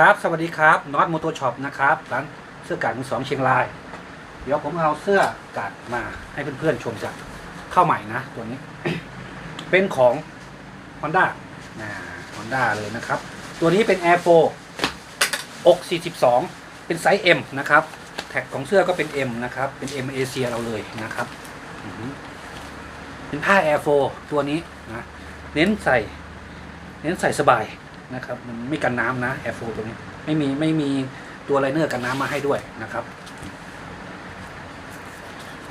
ครับสวัสดีครับน็อตมอเตอร์ช็อปนะครับร้านเสื้อกาดมือสองเชียงราย เดี๋ยวผมเอาเสื้อกาดมาให้เพื่อนๆชมจากเข้าใหม่นะตัวนี้ เป็นของ Honda นะ Honda เลยนะครับ ตัวนี้เป็น Air 4อก 42 เป็นไซส์ M นะครับ แท็กของเสื้อก็เป็น M นะครับ เป็น M เอเชียเราเลยนะครับ เป็นผ้า Air 4ตัวนี้นะ เน้นใส่ เน้นใส่สบาย นะครับ มันไม่กันน้ำนะ Air 4ตัวนี้ ไม่มีไม่มีตัวไลเนอร์กันน้ำมาให้ด้วยนะครับ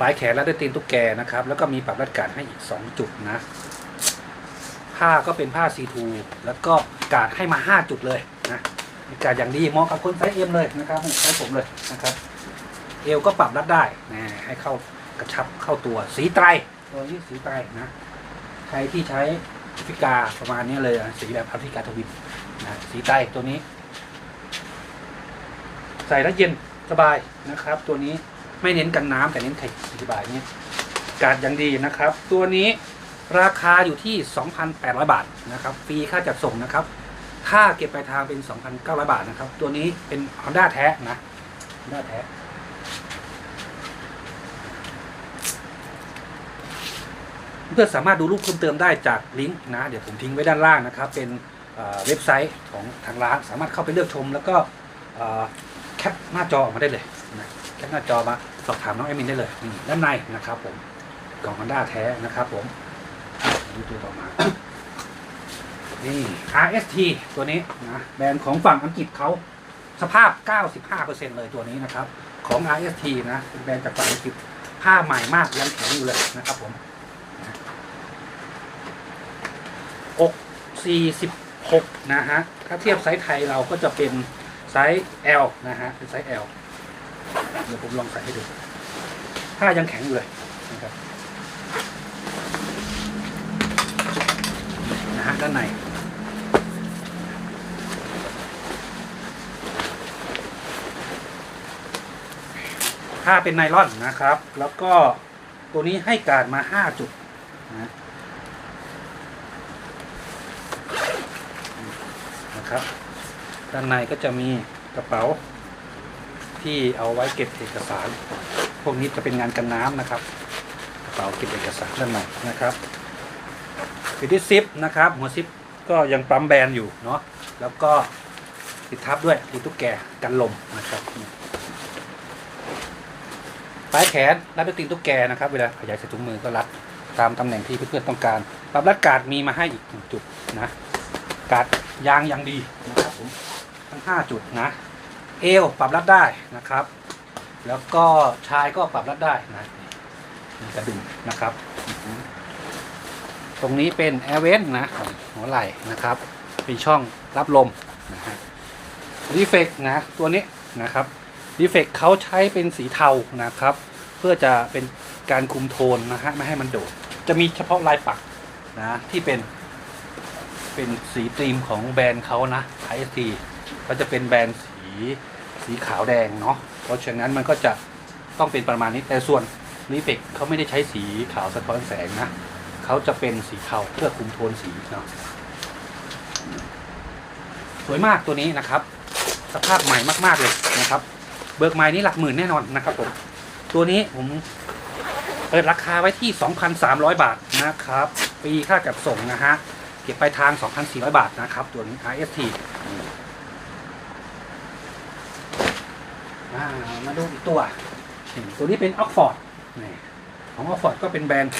ปลายแขนและด้วยตีนตุ๊กแกนะครับ แล้วก็มีปรับรัดการให้อีก 2 จุดนะ ผ้าก็เป็นผ้าซีทูแล้วก็กาดให้มา 5 จุดเลยนะกาดอย่างดีเหมาะกับคนไซส์เอ็มเลยนะครับไซส์ผมเลยนะครับ เอวก็ปรับรัดได้นะให้เข้ากระชับเข้าตัวสีไตรตัวนี้สีไตรนะ ใครที่ใช้แอฟริกาประมาณนี้เลยอะสีแบบแอฟริกาทวิน นะสีไตตัวนี้ ใส่แล้วเย็นสบายนะครับ ตัวนี้ไม่เน้นกันน้ำแต่เน้นไข่สบายเนี่ยการดอย่างดีนะครับ ตัวนี้ราคาอยู่ที่ 2,800 บาทนะครับฟรีค่าจัดส่งนะครับถ้าเก็บปลายทางเป็น 2,900 บาทนะครับ ตัวนี้เป็น Honda แท้นะ Honda แท้เพื่อสามารถดูรูปเพิ่มเติมได้จากลิงก์นะ เดี๋ยวผมทิ้งไว้ด้านล่างนะครับ เป็น เว็บไซต์ของทางร้านสามารถเข้าไปเลือกชม แล้วก็แคปหน้าจอออกมาได้เลยนะแคปหน้าจอมาสอบถามน้องแอดมินได้เลยด้านในนะครับผมกล่อง Honda แท้นะครับผมดูตัวต่อมานี่ RST ตัวนี้นะแบรนด์ของฝั่งอังกฤษเขาสภาพ 95%เลยตัวนี้นะครับ ของ RST นะเป็นแบรนด์จากฝั่งอังกฤษผ้าใหม่มากยังแข็งอยู่เลยนะครับผมอก 6นะฮะ ถ้าเทียบไซส์ไทยเราก็จะเป็นไซส์ L นะฮะ เป็นไซส์ L เดี๋ยวผมลองใส่ให้ดู ผ้ายังแข็งอยู่เลยนะครับนะฮะด้านในผ้าเป็นไนล่อนนะครับ แล้วก็ตัวนี้ให้การมา 5 จุดนะ นะครับ ด้านในก็จะมีกระเป๋า ที่เอาไว้เก็บเอกสาร พวกนี้จะเป็นงานกันน้ำนะครับ กระเป๋าเก็บเอกสารด้านในนะครับอยู่ที่ซิปนะครับ หัวซิปก็ยังปั๊มแบนอยู่เนาะแล้วก็ติดทับด้วยตีตุ๊กแกกันลมนะครับปลายแขนรัดด้วยตีนตุ๊กแกนะครับ เวลาขยายใส่ถุงมือก็รัดตามตำแหน่งที่เพื่อนๆต้องการปรับรัดการ์ดมีมาให้อีกหนึ่งจุดนะกัด ยางยังดีนะครับผมทั้ง 5 จุดนะ เอวปรับรัดได้นะครับ แล้วก็ชายก็ปรับรัดได้นะมีกระดุมนะครับ ตรงนี้เป็นแอร์เวนนะหัวไหล่นะครับ เป็นช่องรับลมนะฮะรีเฟกนะตัวนี้นะครับรีเฟกเขาใช้เป็นสีเทานะครับ เพื่อจะเป็นการคุมโทนนะฮะไม่ให้มันโดด จะมีเฉพาะลายปักนะที่เป็น เป็นสีตรีมของแบรนด์เขานะ IST ก็จะเป็นแบรนด์สีสีขาวแดงเนาะเพราะฉะนั้นมันก็จะต้องเป็นประมาณนี้แต่ส่วนรีเฟกเขาไม่ได้ใช้สีขาวสะท้อนแสงนะเขาจะเป็นสีเทาเพื่อคุมโทนสีเนาะสวยมากตัวนี้นะครับ สภาพใหม่มาก ๆเลยนะครับ เบิกใหม่นี้หลักหมื่นแน่นอนนะครับผมตัวนี้ผมเปิดราคาไว้ที่ 2,300 บาทนะครับปีค่าจัดส่งนะฮะ เก็บปลายทาง 2,400 บาทนะครับ ตัวนี้ RST อ่ามาดูอีกตัว ตัวนี้เป็นออกฟอร์ดของออกฟอร์ดก็เป็นแบรนด์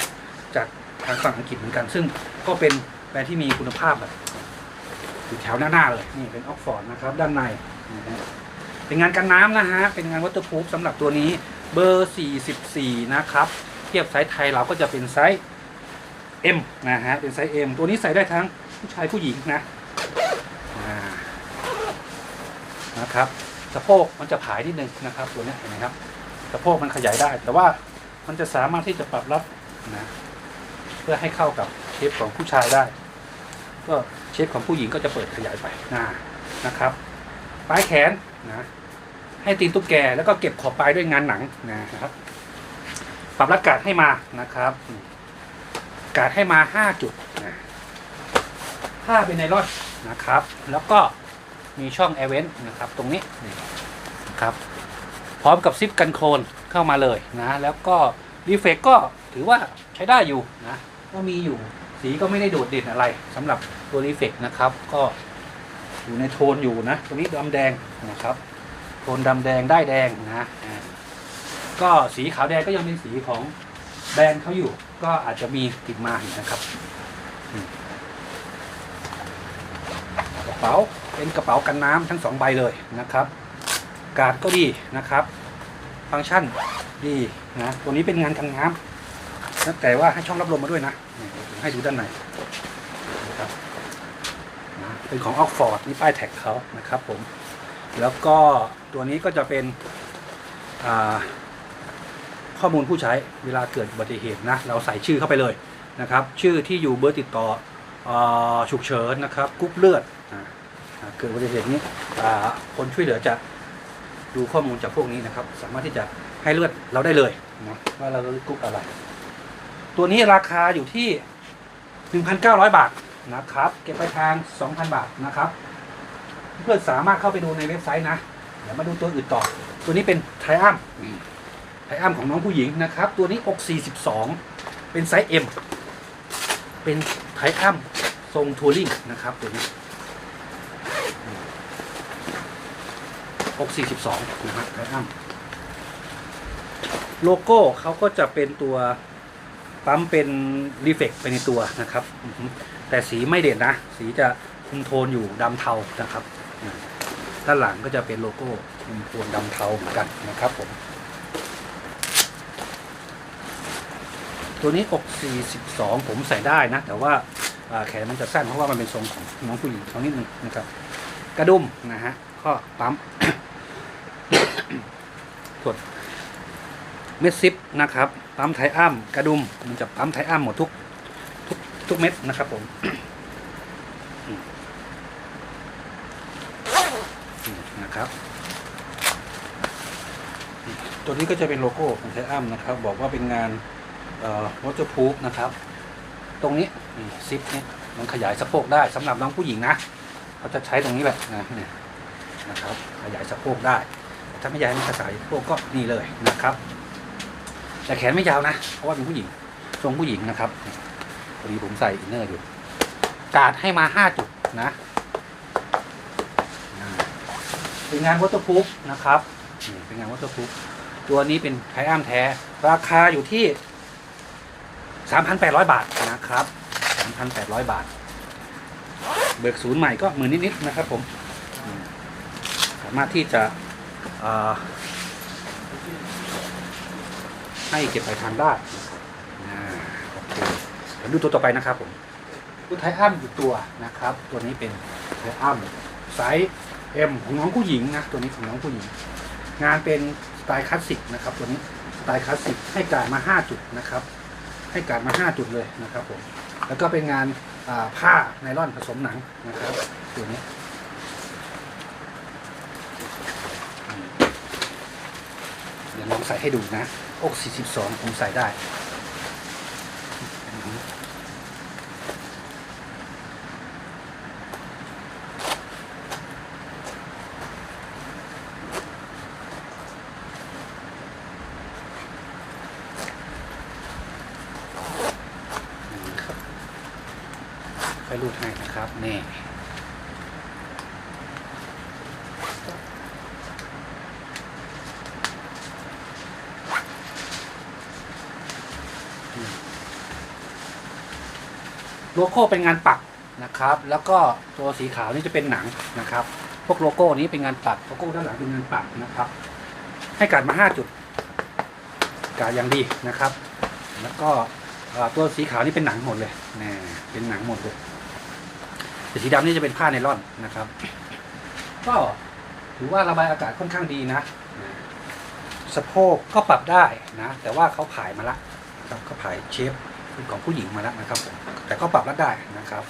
จากทางฝั่งอังกฤษเหมือนกัน ซึ่งก็เป็นแบรนด์ที่มีคุณภาพแบบอยู่แถวหน้า ๆ เลย นี่เป็นออกฟอร์ดนะครับ ด้านในเป็นงานกันน้ำนะฮะ เป็นงานวัตถุพูฟสำหรับตัวนี้เบอร์ 44 นะครับ เทียบไซส์ไทยเราก็จะเป็นไซส์ M นะฮะ เป็นไซส์ M ตัวนี้ใส่ได้ทั้งผู้ชายผู้หญิงนะนะครับสะโพกมันจะผายนิดนึงนะครับตัวนี้เห็นไหมครับสะโพกมันขยายได้ แต่ว่ามันจะสามารถที่จะปรับรับนะเพื่อให้เข้ากับเชฟของผู้ชายได้ ก็เชฟของผู้หญิงก็จะเปิดขยายไปน้านะครับปลายแขนนะให้ตีนตุ๊กแกแล้วก็เก็บขอบปลายด้วยงานหนังนะครับ ปรับรัดกาดให้มานะครับ การดให้มา 5 จุดนะผ้าเป็นไนลอนนะครับ แล้วก็มีช่องแอร์เวนนะครับ ตรงนี้นะครับ พร้อมกับซิปกันโคลนเข้ามาเลยนะ แล้วก็รีเฟกก็ถือว่าใช้ได้อยู่นะก็มีอยู่สีก็ไม่ได้โดดเด่นอะไรสำหรับตัวรีเฟกนะครับ ก็อยู่ในโทนอยู่นะตัวนี้ดำแดงนะครับ โทนดำแดงได้แดงนะ ก็สีขาวแดงก็ยังเป็นสีของแบรนด์เขาอยู่ ก็อาจจะมีติดมาอยู่นะครับกระเป๋าเป็นกระเป๋ากันน้ำทั้งสองใบเลยนะครับ การ์ดก็ดีนะครับฟังก์ชันดีนะตัวนี้เป็นงานกันน้ำนะแต่ว่าให้ช่องรับลมมาด้วยนะให้ดูด้านในนะครับนะเป็นของออกฟอร์ดนี่ป้ายแท็กเขานะครับผมแล้วก็ตัวนี้ก็จะเป็นอ่า ข้อมูลผู้ใช้เวลาเกิดอุบัติเหตุนะเราใส่ชื่อเข้าไปเลยนะครับชื่อที่อยู่เบอร์ติดต่ออฉุกเฉินนะครับกรุ๊ปเลือดอ่าเกิดอุบัติเหตุนี้อ่าคนช่วยเหลือจะดูข้อมูลจากพวกนี้นะครับ สามารถที่จะให้เลือดเราได้เลยนะว่าเรากรุ๊ปอะไร ตัวนี้ราคาอยู่ที่ 1,900 บาทนะครับ เก็บไปลายทาง 2,000 บาทนะครับ เพื่อนสามารถเข้าไปดูในเว็บไซต์นะ เดี๋ยวมาดูตัวอื่นต่อ ตัวนี้เป็นไทอัม ไทอัมของน้องผู้หญิงนะครับ ตัวนี้อก42 เป็นไซส์ M เป็นไทอัมทรงทัวริงนะครับตัวนี้อก42นะครับไทอัมโลโก้เขาก็จะเป็นตัวปั๊มเป็นรีเฟกไปในตัวนะครับ แต่สีไม่เด่นนะ สีจะคุมโทนอยู่ดำเทานะครับ ด้านหลังก็จะเป็นโลโก้คุมโทนดำเทาเหมือนกันนะครับผม ตัวนี้อก42 ผมใส่ได้นะ แต่ว่าแขนมันจะสั้นเพราะว่ามันเป็นทรงของน้องผู้หญิงเขานิดนึงนะครับ กระดุมนะฮะก็ปั๊มถดเม็ดซิปนะครับ ปั๊มไทอัมกระดุมมันจะปั๊มไทอัมหมดทุกทุกทุกเม็ดนะครับผมนะครับ ตัวนี้ก็จะเป็นโลโก้ของไทอัมนะครับ บอกว่าเป็นงาน วอเตอร์พูฟนะครับ ตรงนี้ซิปเนี่ยมันขยายสะโพกได้สำหรับน้องผู้หญิงนะเขาจะใช้ตรงนี้แหละนะเนี่ยนะครับ ขยายสะโพกได้ ถ้าไม่อยากให้มันขยายสะโพกก็นี่เลยนะครับ แต่แขนไม่ยาวนะ เพราะว่าเป็นผู้หญิงทรงผู้หญิงนะครับพอดีผมใส่อินเนอร์อยู่การดให้มาห้าจุดนะเป็นงานวอเตอร์พูฟนะครับนี่เป็นงานวอเตอร์พูฟตัวนี้เป็นไทอัมแท้ ราคาอยู่ที่ 3,800 บาทนะครับ 3,800 บาท เบิกศูนย์ใหม่ก็หมื่นนิดๆนะครับผม สามารถที่จะให้เก็บไปลายทางได้นะโอเคเดี๋ยวดูตัวต่อไปนะครับผมตัวไทอัมอีกตัวนะครับ ตัวนี้เป็นไทอัมไซส์ M ของน้องผู้หญิงนะตัวนี้ของน้องผู้หญิง งานเป็นสไตล์คลาสสิกนะครับ ตัวนี้สไตล์คลาสสิกให้การมา 5 จุดนะครับ ให้การมา 5 จุดเลยนะครับผมแล้วก็เป็นงานาผ้าไนล่อนผสมหนังนะครับตัวนี้เดี๋ยวลองใส่ให้ดูนะอก 42 ผมใส่ได้ ครับค่อย รูดให้นะครับนี่โลโก้เป็นงานปักนะครับ แล้วก็ตัวสีขาวนี่จะเป็นหนังนะครับ พวกโลโก้นี้เป็นงานปัก โลโก้ด้านหลังเป็นงานปักนะครับ ให้การมา 5 จุดการอย่างดีนะครับ แล้วก็ตัวสีขาวนี่เป็นหนังหมดเลยนี่เป็นหนังหมดเลย แต่สีดำนี่จะเป็นผ้าไนล่อนนะครับ ก็ถือว่าระบายอากาศค่อนข้างดีนะ สะโพกก็ปรับได้นะ แต่ว่าเขาผายมาละนะครับเขาผายเชฟเป็นของผู้หญิงมาแล้วนะครับผมแต่ก็ปรับแล้วได้นะครับ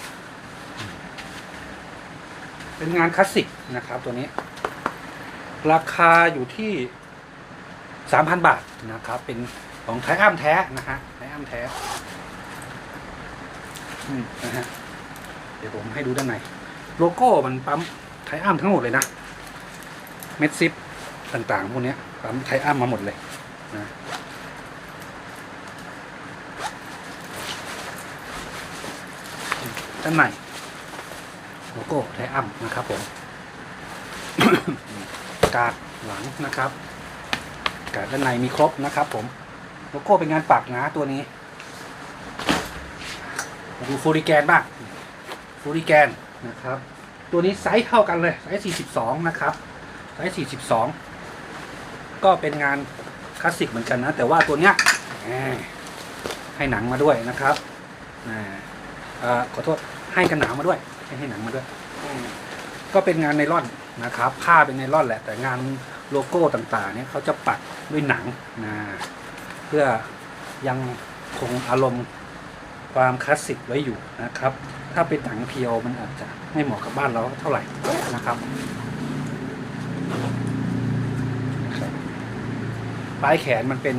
เป็นงานคลาสสิกนะครับตัวนี้ ราคาอยู่ที่สามพันบาทนะครับ เป็นของไทอัมแท้นะฮะไทอัมแท้อืมนะฮะ ดี๋ยวผมให้ดูด้านในโลโก้มันปั๊มไททอัมทั้งหมดเลยนะ เม็ดซิปต่างๆพวกนี้ปั๊มไทอัมมาหมดเลยนะด้านในโลโก้ไทอัมนะครับผม กาดหลังนะครับ กาดด้านในมีครบนะครับผม โลโก้เป็นงานปักนะตัวนี้ ดูฟูริแกนบ้าง ฟูริแกนนะครับ ตัวนี้ไซส์เท่ากันเลยไซส์42 นะครับไซส์42 ก็เป็นงานคลาสสิกเหมือนกันนะ แต่ว่าตัวเนี้ยให้หนังมาด้วยนะครับออขอโทษให้กันหนาวมาด้วยให้ให้หนังมาด้วย ก็เป็นงานไนล่อนนะครับ ผ้าเป็นไนล่อนแหละ แต่งานโลโก้ต่างๆ เนี่ยเขาจะปักด้วยหนังนะเพื่อยังคงอารมณ์ ความคลาสสิกไว้อยู่นะครับ ถ้าเป็นหนังเพียวมันอาจจะไม่เหมาะกับบ้านเราเท่าไหร่นะครับปลายแขนมันเป็น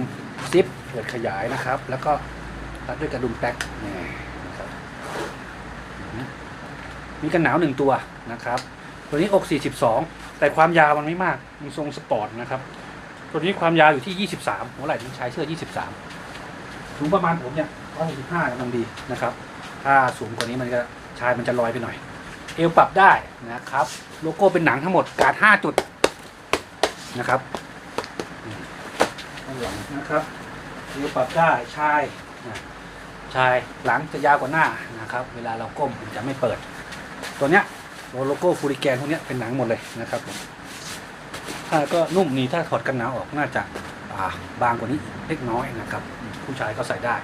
ซิปเปิดขยายนะครับ แล้วก็รัดด้วยกระดุมแป๊กนี่นะครับมีกันหนาวหนึ่งตัวนะครับ ตัวนี้อก 42 แต่ความยาวมันไม่มาก มีทรงสปอร์ตนะครับ ตัวนี้ความยาวอยู่ที่ 23 หัวไหล่ที่ใช้เสื้อ 23สูงประมาณผมเนี่ย 165กำลังดีนะครับ ถ้าสูงกว่านี้มันจะชายมันจะลอยไปหน่อย เอวปรับได้นะครับ โลโก้เป็นหนังทั้งหมดการ์ด5จุดนะครับข้างหลังนะครับเอวปรับได้ชายชายหลังจะยาวกว่าหน้านะครับ เวลาเราก้มมันจะไม่เปิด ตัวเนี้ยโลโก้ฟูริแกนพวกเนี้ยเป็นหนังหมดเลยนะครับผมถ้าก็นุ่มนี่ถ้าถอดกันหนาวออกน่าจะบางกว่านี้เล็กน้อยนะครับ ผู้ชายก็ใส่ได้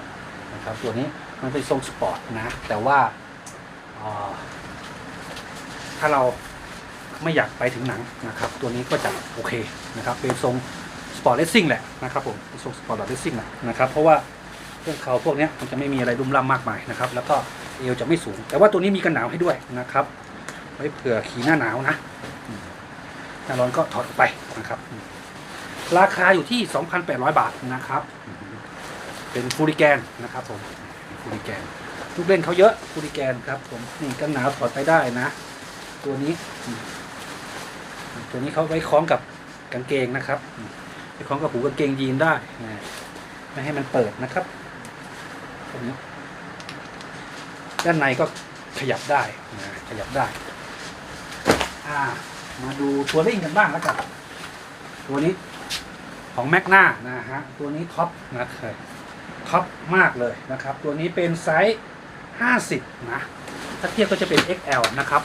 นะครับตัวนี้มันเป็นทรงสปอร์ตนะ แต่ว่าถ้าเราไม่อยากไปถึงหนังนะครับ ตัวนี้ก็จะโอเคนะครับ เป็นทรงสปอร์ตเลสซิ่งแหละนะครับผมทรงสปอร์ตเลสซิ่งแหละนะครับ เพราะว่าเครื่องเขาพวกนี้มันจะไม่มีอะไรรุ่มร่ามากมายนะครับ แล้วก็เอวจะไม่สูง แต่ว่าตัวนี้มีกันหนาวให้ด้วยนะครับ ไว้เผื่อขี่หน้าหนาวนะหน้าร้อนก็ถอดออกไปนะครับ ราคาอยู่ที่ 2,800 บาทนะครับ เป็นฟูริแกนนะครับผมฟูริแกนลูกเล่นเขาเยอะฟูริแกนครับผมนี่กันหนาวถอดไปได้นะ ตัวนี้ ตัวนี้เขาไว้คล้องกับกางเกงนะครับอืมไอ้องกระปูกางเกงยีนได้นะไม่ให้มันเปิดนะครับตรงนี้ด้านในก็ขยับได้นะขยับได้อ่ามาดูตัวริ่งกันบ้างแล้วกัน ตัวนี้ของแมกนานะฮะ ตัวนี้ท็อปนะครับ ท็อปมากเลยนะครับ ตัวนี้เป็นไซส์ 50 นะ ถ้าเทียบก็จะเป็น XL นะครับ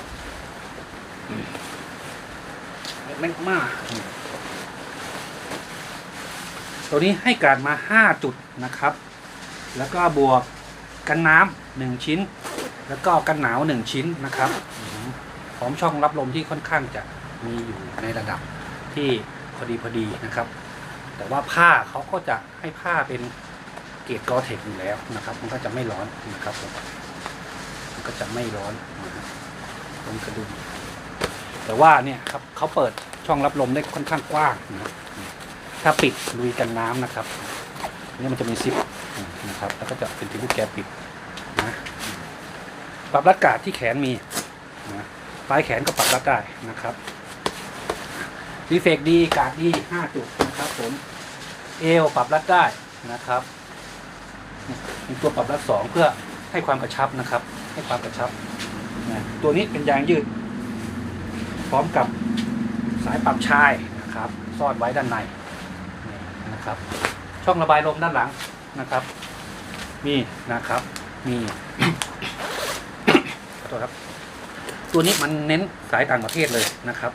แมกมาตัวนี้ให้การมา 5 จุดนะครับ แล้วก็บวกกันน้ำหนึ่งชิ้น แล้วก็กันหนาว1ชิ้นนะครับพร้อมช่องรับลมที่ค่อนข้างจะมีอยู่ในระดับที่พอดีพอดีนะครับ แต่ว่าผ้าเขาก็จะให้ผ้าเป็น เกรดกอเทคอยู่แล้วนะครับ มันก็จะไม่ร้อนนะครับผมมันก็จะไม่ร้อนนะฮะตรงกระดุมแต่ว่าเนี่ยครับเขาเปิดช่องรับลมได้ค่อนข้างกว้างนะถ้าปิดลุยกันน้ำนะครับนี่มันจะมีซิปนะครับ แล้วก็จะเป็นที่ลูกแกปิดนะปรับรัดกาดที่แขนมีนะปลายแขนก็ปรับรัดได้นะครับรีเฟกดีกาดดีห้าจุดนะครับผมเอวปรับรัดได้นะครับ นี่มีตัวปรับรัดสองเพื่อให้ความกระชับนะครับ ให้ความกระชับนะตัวนี้เป็นยางยืด พร้อมกับสายปรับชายนะครับซ่อนไว้ด้านในนี่นะครับ ช่องระบายลมด้านหลังนะครับ มีนะครับ มีขอโทษครับ ตัวนี้มันเน้นสายต่างประเทศเลยนะครับ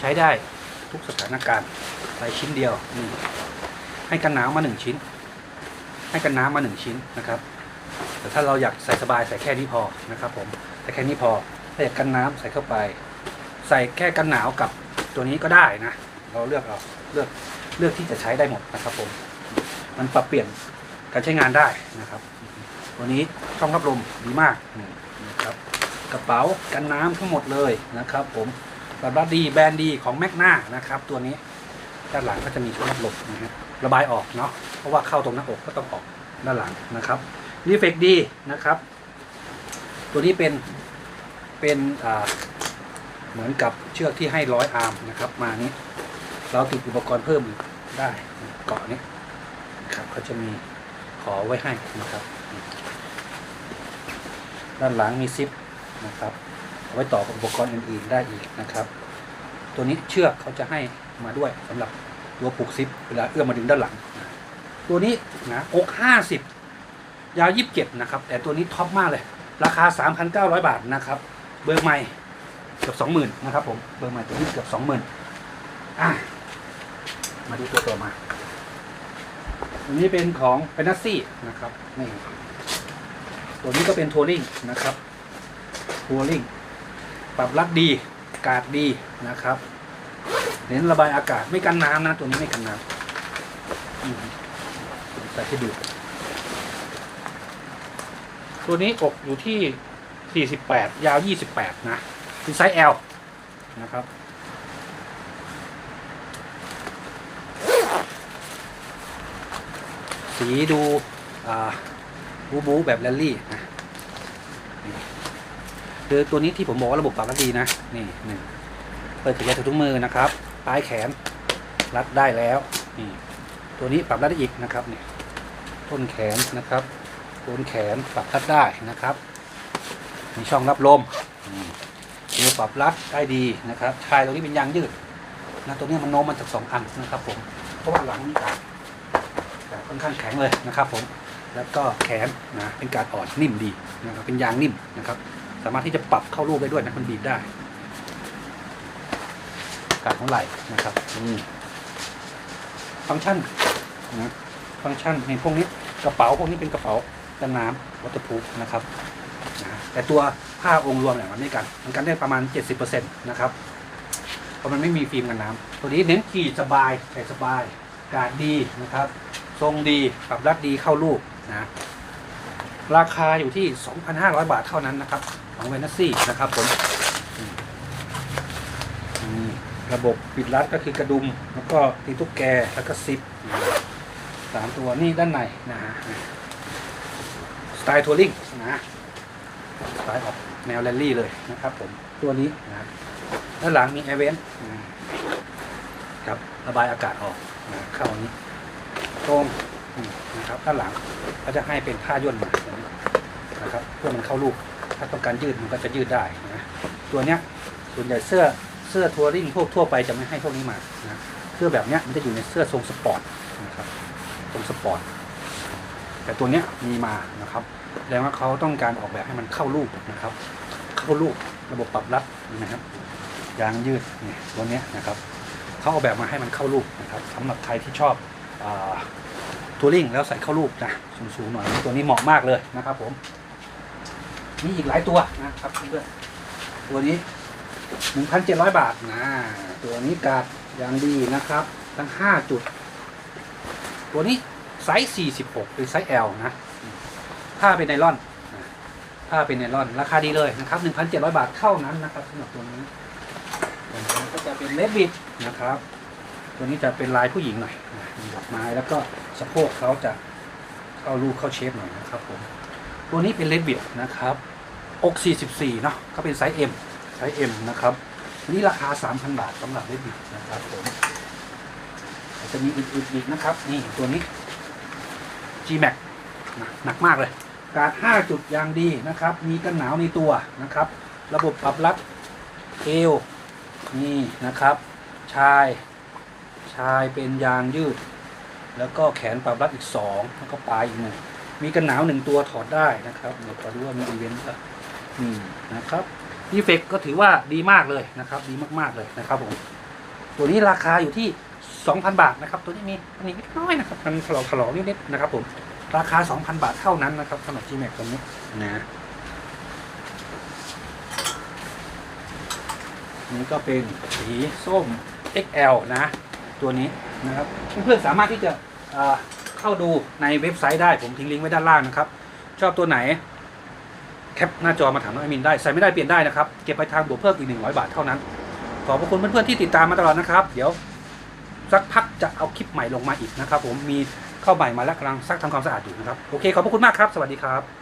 ใช้ได้ทุกสถานการณ์ใส่ชิ้นเดียวนี่ให้กันหนาวมาหนึ่งชิ้น ให้กันน้ำมาหนึ่งชิ้นนะครับแต่ถ้าเราอยากใส่สบายใส่แค่นี้พอนะครับ ผมใส่แค่นี้พอถ้าอยากกันน้ำใส่เข้าไป ใส่แค่กันหนาวกับตัวนี้ก็ได้นะ เราเลือกเอาเลือกเลือกที่จะใช้ได้หมดนะครับ ผม มันปรับเปลี่ยนการใช้งานได้นะครับ ตัวนี้ช่องรับลมดีมากนะครับ กระเป๋ากันน้ำทั้งหมดเลยนะครับ ผมแบบว่าดีแบรนด์ดีของแมกนานะครับ ตัวนี้ ด้านหลังก็จะมีช่องรับลมนะฮะระบายออกเนาะเพราะว่าเข้าตรงหน้าอกก็ต้องออกด้านหลังนะครับรีเฟกดีนะครับ ตัวนี้เป็นเป็นอ่าเหมือนกับเชือกที่ให้ร้อยอาร์มนะครับ มานี้ เราติดอุปกรณ์เพิ่มได้เกาะนี้นะครับเขาจะมีขอไว้ให้นะครับ ด้านหลังมีซิปนะครับเอาไว้ต่อกับอุปกรณ์อื่นๆได้อีกนะครับ ตัวนี้เชือกเขาจะให้มาด้วยสำหรับตัวผูกซิปเวลาเอื้อมมาดึงด้านหลัง ตัวนี้นะอกห้าสิบยาวยีิบเจ็ดนะครับ แต่ตัวนี้ท็อปมากเลย ราคาสามพันเก้าร้อยบาทนะครับ เบอร์ใหม่เกือบสองหมื่นนะครับผมเบอร์ใหม่ตัวนี้เกือบสองหมื่นอะมาดูตัวต่อมาตัวนี้เป็นของเปนัสซี่นะครับนี่ตัวนี้ก็เป็นทัวริงนะครับทัวริงปรับรัดดี กาดดีนะครับ เน้นระบายอากาศไม่กันน้ำนะ ตัวนี้ไม่กันน้ำใส่ให้ดู ตัวนี้อกอยู่ที่ 48 ยาว 28 นะเป็นไซส์ L นะครับสีดูบูบูแบบแรลลี่นะนี่ คือตัวนี้ที่ผมบอกว่าระบบปรับรัดดีนะนี่หนึ่งเปิดขยายถุงมือนะครับปลายแขนรัดได้แล้วนี่ตัวนี้ปรับรัดได้อีกนะครับเนี่ยต้นแขนนะครับโคนแขนปรับรัดได้นะครับ มีช่องรับลมอืมตัวปรับรัดได้ดีนะครับชายตรงนี้เป็นยางยืดนะตัวนี้มันโน้มมาจากสองอันนะครับผมเพราะว่าหลังนี่กากค่อนข้างแข็งเลยนะครับผมแล้วก็แขนนะเป็นการอ่อนนิ่มดีนะครับเป็นยางนิ่มนะครับ สามารถที่จะปรับเข้ารูปได้ด้วยนะมันบีบได้ การของไหล่นะครับฟังก์ชันนะฟังก์ชันในพวกนี้กระเป๋าพวกนี้เป็นกระเป๋ากันน้ำวัตถุพูนะครับนะแต่ตัวผ้าองค์รวมเนี่ยมันไม่กัน มันกันได้ประมาณ 70%นะครับเพราะมันไม่มีฟิล์มกันน้ำตัวนี้เน้นขี่สบายใส่สบายการดีนะครับ ทรงดีปรับรัดดีเข้ารูปนะราคาอยู่ที่ 2,500 บาทเท่านั้นนะครับ ของเวนัสซี่นะครับผมระบบปิดรัดก็คือกระดุม แล้วก็ตีตุ๊กแกแล้วก็ซิปสามตัวนี่ด้านในนะฮะสไตล์ทัวริงนะสไตล์ออกแนวแรลลี่เลยนะครับผมตัวนี้นะด้านหลังมีแอร์เวนครับระบายอากาศออกนะเข้าอันนี้ตรงนะครับด้านหลังก็จะให้เป็นผ้าย่นมาอย่างนี้นะครับ เพื่อมันเข้ารูป ถ้าต้องการยืดมันก็จะยืดได้นะตัวเนี้ยส่วนใหญ่เสื้อเสื้อทัวริงพวกทั่วไปจะไม่ให้พวกนี้มานะเสื้อแบบเนี้ยมันจะอยู่ในเสื้อทรงสปอร์ตนะครับทรงสปอร์ตแต่ตัวเนี้ยมีมานะครับแสดงว่าเขาต้องการออกแบบให้มันเข้ารูปนะครับ เข้ารูประบบปรับรัดนะครับยางยืดนี่ตัวเนี้ยนะครับเขาออกแบบมาให้มันเข้ารูปนะครับสำหรับใครที่ชอบทัวริงแล้วใส่เข้ารูปนะสูงๆหน่อยตัวนี้เหมาะมากเลยนะครับผม มีอีกหลายตัวนะครับเพื่อนตัวนี้1,700บาทนะตัวนี้กาดอย่างดีนะครับ ทั้ง5จุด ตัวนี้ไซส์46เป็นไซส์ L นะผ้าเป็นไนล่อนผ้าเป็นไนล่อน ราคาดีเลยนะครับ1,700บาทเท่านั้นนะครับสำหรับตัวนี้ตัวนี้ก็จะเป็นเลบิดนะครับ ตัวนี้จะเป็นลายผู้หญิงหน่อยมีดอกไม้แล้วก็สะโพกเขาจะเข้ารูปเข้าเชฟหน่อยนะครับผม ตัวนี้เป็นเลดบิดนะครับอก44เนาะเขาเป็นไซส์ M ไซส์ M นะครับตัวนี้ราคา 3,000 บาทสำหรับเลดบิดนะครับผมจะมีอื่นๆอีกนะครับ นี่ตัวนี้ G Max นะหนักมากเลย การ5จุดยางดีนะครับ มีกันหนาวในตัวนะครับ ระบบปรับรัดเอวนี่นะครับ ชาย ชายเป็นยางยืด แล้วก็แขนปรับรัดอีกสองแล้วก็ปลายอีกหนึ่ง มีกันหนาวหนึ่งตัวถอดได้นะครับเดี๋ยวขอดูว่ามีอีเวนต์ป่ะนี่นะครับดีเฟกก็ถือว่าดีมากเลยนะครับ ดีมากๆเลยนะครับผมตัวนี้ราคาอยู่ที่ 2,000 บาทนะครับ ตัวนี้มีอันนี้นิดน้อยนะครับมันถลอกถลอกนิดๆนะครับผมราคา 2,000 บาทเท่านั้นนะครับสำหรับ G Max ตัวนี้นะนี่ก็เป็นสีส้ม XL นะ ตัวนี้นะครับเพื่อนๆสามารถที่จะอ่า เข้าดูในเว็บไซต์ได้ผมทิ้งลิงก์ไว้ด้านล่างนะครับ ชอบตัวไหนแคปหน้าจอมาถามน้องไอมินได้ใส่ไม่ได้เปลี่ยนได้นะครับ เก็บไปทางบวกเพิ่มอีก 100 บาทเท่านั้น ขอบพระคุณเพื่อนๆที่ติดตามมาตลอดนะครับ เดี๋ยวสักพักจะเอาคลิปใหม่ลงมาอีกนะครับ ผมมีเข้าใหม่มาแล้วกำลังซักทำความสะอาดอยู่นะครับ โอเค ขอบพระคุณมากครับ สวัสดีครับ